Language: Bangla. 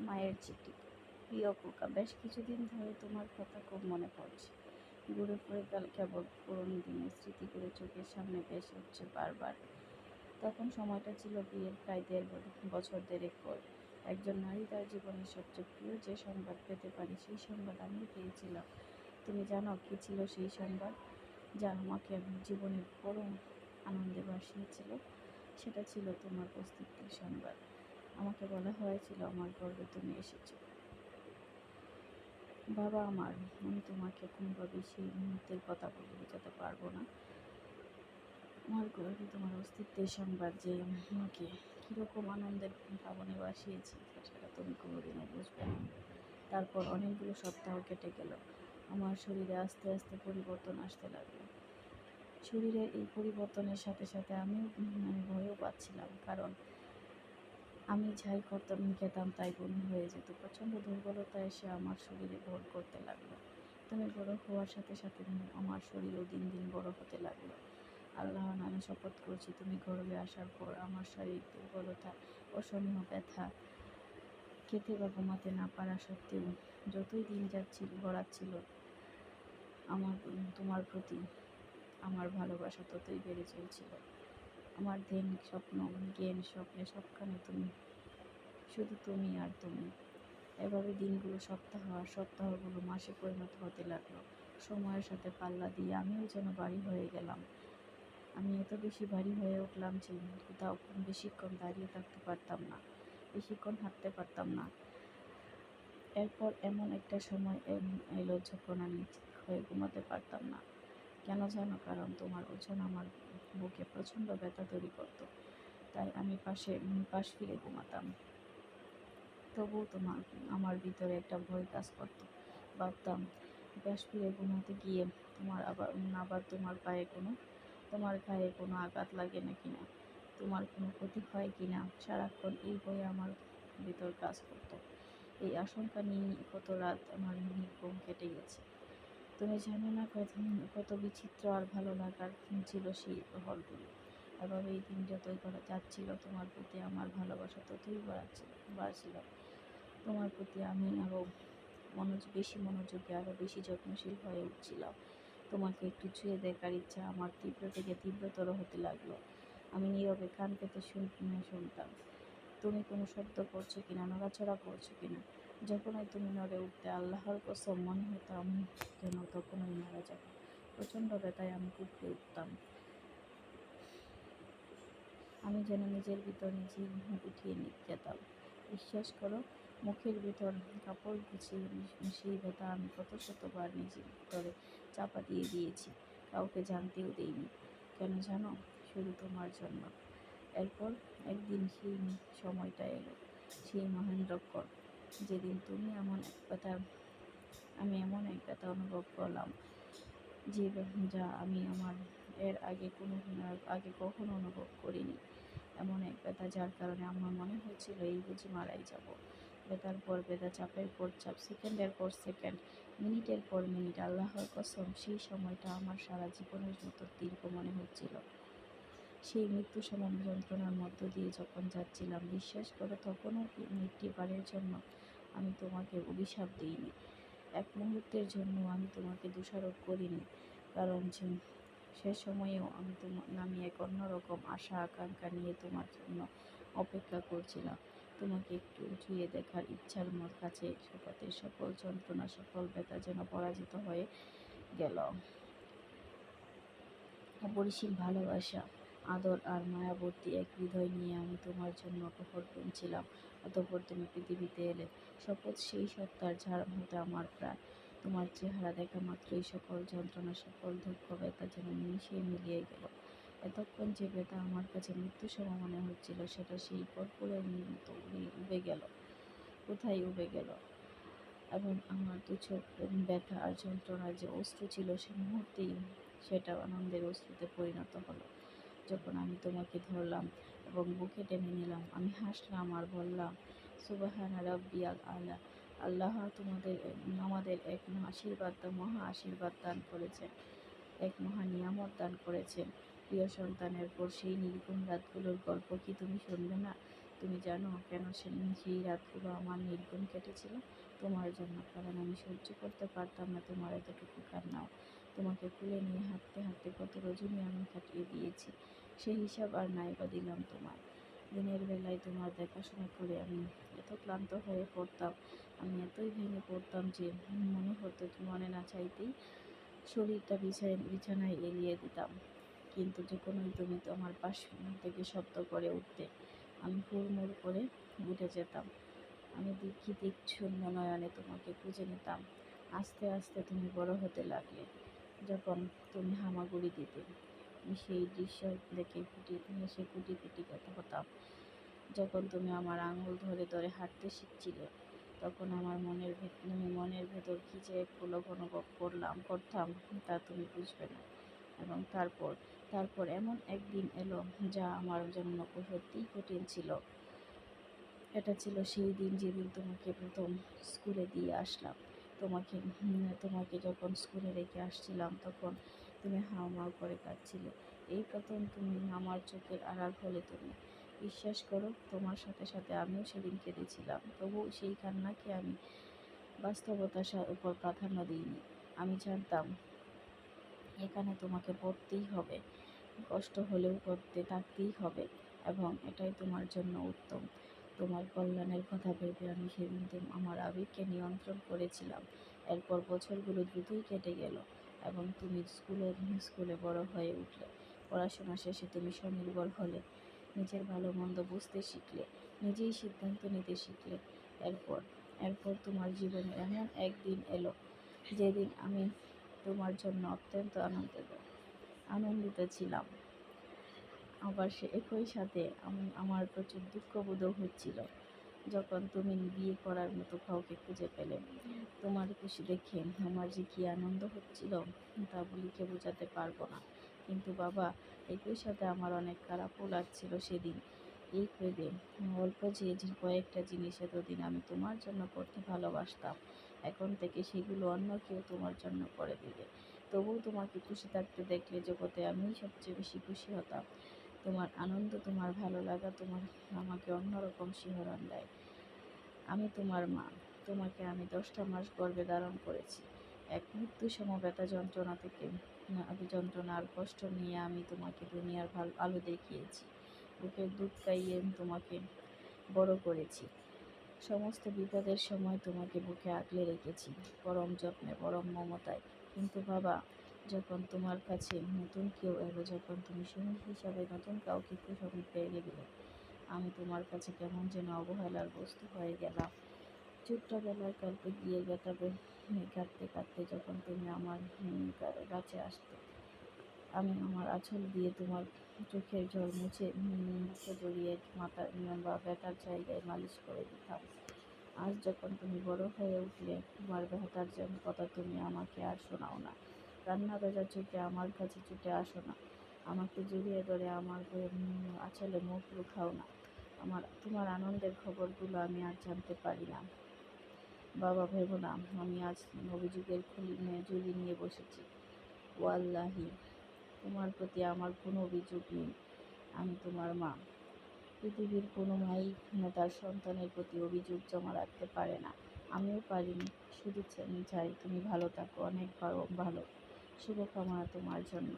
মায়ের চিঠি। প্রিয় খোকা, বেশ কিছুদিন ধরে তোমার কথা খুব মনে পড়ছে। ঘুরে ফিরে গেল কেবল পুরনো দিনের স্মৃতি করে চোখের সামনে ভেসে উঠছে বারবার। তখন সময়টা ছিল বিয়ের প্রায় দেড় বছর দেড়েক পর। একজন নারী তার জীবনের সবচেয়ে প্রিয় যে সংবাদ পেতে পারি সেই সংবাদ আমি পেয়েছিলাম। তুমি জানো কি ছিল সেই সংবাদ? যা আমাকে জীবনের বড় আনন্দে ভাসিয়েছিল। সেটা ছিল তোমার অস্তিত্বের সংবাদ। আমাকে বলা হয়েছিল, আমার গর্বে তুমি এসেছ। বাবা আমার, আমি তোমাকে কোনোভাবেই সেই মুহূর্তের কথা বলে বোঝাতে পারব না। আমার গর্বে তোমার অস্তিত্বের সংবাদ যে আমাকে কীরকম আনন্দের ভাবনে বাসিয়েছি সেটা তুমি কোনোদিনও বুঝবে না। তারপর অনেকগুলো সপ্তাহ কেটে গেল। আমার শরীরে আস্তে আস্তে পরিবর্তন আসতে লাগল। শরীরের এই পরিবর্তনের সাথে সাথে আমিও মানে ভয়ও পাচ্ছিলাম, কারণ আমি যাই করতাম, খেতাম, তাই বমি হয়ে যেত। প্রচণ্ড দুর্বলতা এসে আমার শরীরে ভর করতে লাগল। তুমি বড় হওয়ার সাথে সাথে আমার শরীরও দিন দিন বড় হতে লাগল। আল্লাহ নামে শপথ করছি, তুমি গর্বে আসার পর আমার শারীরিক দুর্বলতা, অসহনীয় ব্যথা, খেতে বা ঘুমাতে না পারা সত্ত্বেও যতই দিন যাচ্ছিল, গড়াচ্ছিল, আমার, তোমার প্রতি আমার ভালোবাসা ততই বেড়ে চলছিল। আমার ধ্যান স্বপ্ন জ্ঞান স্বপ্নে সবখানে তুমি। শুধু তুমি আর তুমি। এভাবে দিনগুলো, সপ্তাহ আর সপ্তাহগুলো মাসে পরিণত হতে লাগল। সময়ের সাথে পাল্লা দিয়ে আমিও যেন বাড়ি হয়ে গেলাম। আমি এত বেশি ভারী হয়ে উঠলাম যে কোথাও বেশিক্ষণ দাঁড়িয়ে থাকতে পারতাম না, বেশিক্ষণ হাঁটতে পারতাম না। এরপর এমন একটা সময় এলো যখন আমি হয়ে ঘুমাতে পারতাম না। কেন জানো? কারণ তোমার ওজন আমার বুকে প্রচণ্ড ব্যথা তৈরি করতো। তাই আমি পাশে পাশ ফিরে ঘুমাতাম। তবুও তোমার আমার ভিতরে একটা ভয় কাজ করতো। ভাবতাম, পাশ ফিরে ঘুমাতে গিয়ে তোমার আবার আবার তোমার পায়ে কোনো, তোমার গায়ে কোনো আঘাত লাগে না কিনা? তোমার কোনো ক্ষতি হয় কিনা? সারাক্ষণ এই ভয়ে আমার ভিতর কাজ করতো। এই আশঙ্কা নিয়ে কত রাত আমার নির্ঘুম কেটে গেছে। তুমি জানো না কত কত বিচিত্র আর ভালো লাগার ছিল সেই হলগুলো। এভাবে এই দিন যতই করা যাচ্ছিল। তোমার প্রতি আমার ভালোবাসা ততই বাড়ছিল বাড়ছিল। তোমার প্রতি আমি আরও মনোজ, বেশি মনোযোগী আরও বেশি যত্নশীল হয়ে উঠছিলাম। তোমাকে একটু ছুঁয়ে দেখার ইচ্ছা আমার তীব্র থেকে তীব্রতর হতে লাগল। আমি নীরবে কান পেতে শুন, শুনতাম, তুমি কোনো শব্দ করছ কিনা, নড়াচড়া করছ কিনা? যখনই তুমি নড়ে উঠতে আল্লাহর কসম মনে হতো আমি যেন তখনই মারা যাব। প্রচণ্ড ব্যথায় আমি কুপড়ে উঠতাম। আমি যেন নিজের ভিতর নিজেই উঠিয়ে যেতাম। বিশ্বাস করো, মুখের ভিতর কাপড় গুছিয়ে সেই ব্যথা আমি কত শতবার নিজের ভিতরে চাপা দিয়ে দিয়েছি, কাউকে জানতেও দেইনি। কেন জানো? শুধু তোমার জন্য। এরপর একদিন সেই সময়টা এলো, সেই মহেন্দ্রক্ষণ। যেদিন তুমি এমন এক কথা, আমি এমন এক কথা অনুভব করলাম যে যা আমি আমার এর আগে কোনো, আগে কখনো অনুভব করিনি। এমন এক ব্যথা যার কারণে আমার মনে হয়েছিল, এই বুঝি মারাই যাব। ব্যথার পর ব্যথা, চাপের পর চাপ, সেকেন্ডের পর সেকেন্ড, মিনিটের পর মিনিট, আল্লাহর কসম, সেই সময়টা আমার সারা জীবনের মতো দীর্ঘ মনে হচ্ছিল। সেই মৃত্যু সমান যন্ত্রণার মধ্য দিয়ে যখন যাচ্ছিলাম, বিশ্বাস করো তখনও মৃত্যুবারের জন্য আমি তোমাকে অভিশাপ দিইনি। এক মুহূর্তের জন্য আমি তোমাকে দোষারোপ করিনি। কারণ সে সময়েও আমি তোমার আমি এক অন্যরকম আশা, আকাঙ্ক্ষা নিয়ে তোমার জন্য অপেক্ষা করছিলাম। তোমাকে একটু ছুঁয়ে দেখার ইচ্ছার মোর কাছে শপথের সকল যন্ত্রণা, সকল ব্যথা যেন পরাজিত হয়ে গেল। অপরিসীম ভালোবাসা আদর আর মায়াবর্তী এক হৃদয় নিয়ে আমি তোমার জন্য অপহর ছিলাম অতঃপর তুমি পৃথিবীতে এলে। শপথ সেই সত্তার যার হতে আমার প্রাণ। তোমার চেহারা দেখা মাত্রই সকল যন্ত্রণা, সকল দুঃখ, ব্যথা যেন মিশিয়ে মিলিয়ে গেল। এতক্ষণ যে ব্যথা আমার কাছে মৃত্যু সম মনে হচ্ছিল, সেটা সেই কর্পূরের মতো উবে গেল। কোথায় উবে গেল? এবং আমার দু চোখ ব্যথা আর যন্ত্রণার যে অস্ত্র ছিল, সে মুহূর্তেই সেটা আনন্দের অশ্রুতে পরিণত হলো। যখন আমি তোমাকে ধরলাম এবং বুকে টেনে নিলাম, আমি হাসলাম আর বললাম সুবাহান রাব্বিয়াল আলা আল্লাহ তোমাদের আমাদের এক আশীর্বাদ, মহা আশীর্বাদ দান করেছেন এক মহা নিয়ামত দান করেছেন প্রিয় সন্তানের পর সেই নির্গুণ রাতগুলোর গল্প কি তুমি শুনবে না? তুমি জানো কেন সে সেই রাতগুলো আমার নির্গুণ কেটেছিল? তোমার জন্য কারণ আমি সহ্য করতে পারতাম না, তোমার এতটুকু কান্নাও। তোমাকে কুলে নিয়ে হাঁটতে হাঁটতে কত রজনী আমি কাটিয়ে দিয়েছি। সেই হিসাব আর নাই বা দিলাম তোমায়। দিনের বেলায় তোমার দেখাশোনা করে আমি এত ক্লান্ত হয়ে পড়তাম, আমি এতই ভেঙে পড়তাম যে মনে হতো মনে না চাইতেই শরীরটা বিছায়, বিছানায় এলিয়ে দিতাম। কিন্তু যখনই তুমি তো আমার পাশ থেকে শব্দ করে উঠতে আমি হুড়মুড় করে উঠে যেতাম। আমি দীক্ষিত দিকশূন্য নয়নে তোমাকে খুঁজে নিতাম। আস্তে আস্তে তুমি বড় হতে লাগলে, যখন তুমি হামাগুড়ি দিতে। সেই দৃশ্য দেখে কুটি, হেসে কুটি কুটি কথা হতাম যখন তুমি আমার আঙুল ধরে ধরে হাঁটতে শিখছিলে, তখন আমার মনের ভেতর আমি মনের ভেতর কী যে এক পুলক অনুভব করলাম, করতাম, তা তুমি বুঝবে না। এবং তারপর তারপর এমন একদিন এলো যা আমার জন্য সত্যিই কঠিন ছিল। এটা ছিল সেই দিন যেদিন তোমাকে প্রথম স্কুলে দিয়ে আসলাম। তোমাকে তোমাকে যখন স্কুলে রেখে আসছিলাম, তখন তুমি হাউমাউ করে কাঁদছিলে। এই প্রথম তুমি আমার চোখের আড়াল হলে তুমি। বিশ্বাস করো, তোমার সাথে সাথে আমিও সেদিন কেঁদেছিলাম। তবু সেই কান্নাকে আমি বাস্তবতার উপর প্রাধান্য দিইনি। আমি জানতাম, এখানে তোমাকে পড়তেই হবে। কষ্ট হলেও করতে থাকতেই হবে এবং এটাই তোমার জন্য উত্তম। তোমার কল্যাণের কথা ভেবে আমি সেদিন আমার আবেগকে নিয়ন্ত্রণ করেছিলাম। এরপর বছরগুলো দ্রুতই কেটে গেল। এবং তুমি স্কুলে স্কুলে বড় হয়ে উঠলে, পড়াশোনা শেষে তুমি স্বনির্ভর হলে, নিজের ভালো মন্দ বুঝতে শিখলে, নিজেই সিদ্ধান্ত নিতে শিখলে। এরপর এরপর তোমার জীবনে এমন একদিন এলো যেদিন আমি তোমার জন্য অত্যন্ত আনন্দিত আনন্দিত ছিলাম। আবার সে একই সাথে আমার প্রচুর দুঃখবোধও হচ্ছিল। যখন তুমি বিয়ে করার মতো কাউকে খুঁজে পেলে, তোমার খুশি দেখে আমার যে কী আনন্দ হচ্ছিল তা বলিকে বোঝাতে পারব না। কিন্তু বাবা, একই সাথে আমার অনেক খারাপও লাগছিল সেদিন। এই ভেবে অল্প যে কয়েকটা জিনিস এতদিন আমি তোমার জন্য করতে ভালোবাসতাম, এখন থেকে সেগুলো অন্য কেউ তোমার জন্য করে দিবে। তবুও তোমাকে খুশি থাকতে দেখলে জগতে আমিই সবচেয়ে বেশি খুশি হতাম। তোমার আনন্দ, তোমার ভালো লাগা, তোমার আমাকে অন্যরকম শিহরণ দেয়। আমি তোমার মা। তোমাকে আমি দশটা মাস গর্ভে ধারণ করেছি। এক মৃত্যু সমবেতা যন্ত্রণা থেকে আদি যন্ত্রণা আর কষ্ট নিয়ে আমি তোমাকে দুনিয়ার ভালো আলো দেখিয়েছি। বুকের দুধ খাইয়ে তোমাকে বড় করেছি। সমস্ত বিপদের সময় তোমাকে বুকে আগলে রেখেছি, পরম যত্নে, পরম মমতায়। কিন্তু বাবা, যখন তোমার কাছে নতুন কেউ এলো, যখন তুমি সঙ্গী হিসাবে নতুন কাউকে খুশি পেয়ে গেলে আমি তোমার কাছে কেমন যেন অবহেলার বস্তু হয়ে গেলাম। ছোট্টবেলার গল্পে গিয়ে কাটাবে কাঁদতে কাঁদতে যখন তুমি আমার কাছে আসতে। আমি আমার আঁচল দিয়ে তোমার চোখের জল মুছে মুখে জড়িয়ে মাথা বা ব্যথার জায়গায় মালিশ করে দিতাম। আজ যখন তুমি বড় হয়ে উঠলে, তোমার ব্যথার জন্য কথা তুমি আমাকে আর শোনাও না। রান্না ভেজা চোখে আমার কাছে ছুটে আসো না। আমাকে জড়িয়ে ধরে আমার আঁচলে মুখ লুকাও না। আমার, তোমার আনন্দের খবরগুলো আমি আর জানতে পারি না। বাবা ভেবো না, আমি আজ অভিযোগের খুলি ঝুলি নিয়ে বসেছি। ওয়াল্লাহি, তোমার প্রতি আমার কোনো অভিযোগ নেই। আমি তোমার মা। পৃথিবীর কোনো মাই তার সন্তানের প্রতি অভিযোগ জমা রাখতে পারে না। আমিও পারিনি। শুধু চাই তুমি ভালো থাকো অনেক ভালো। শুভকামনা তোমার জন্য।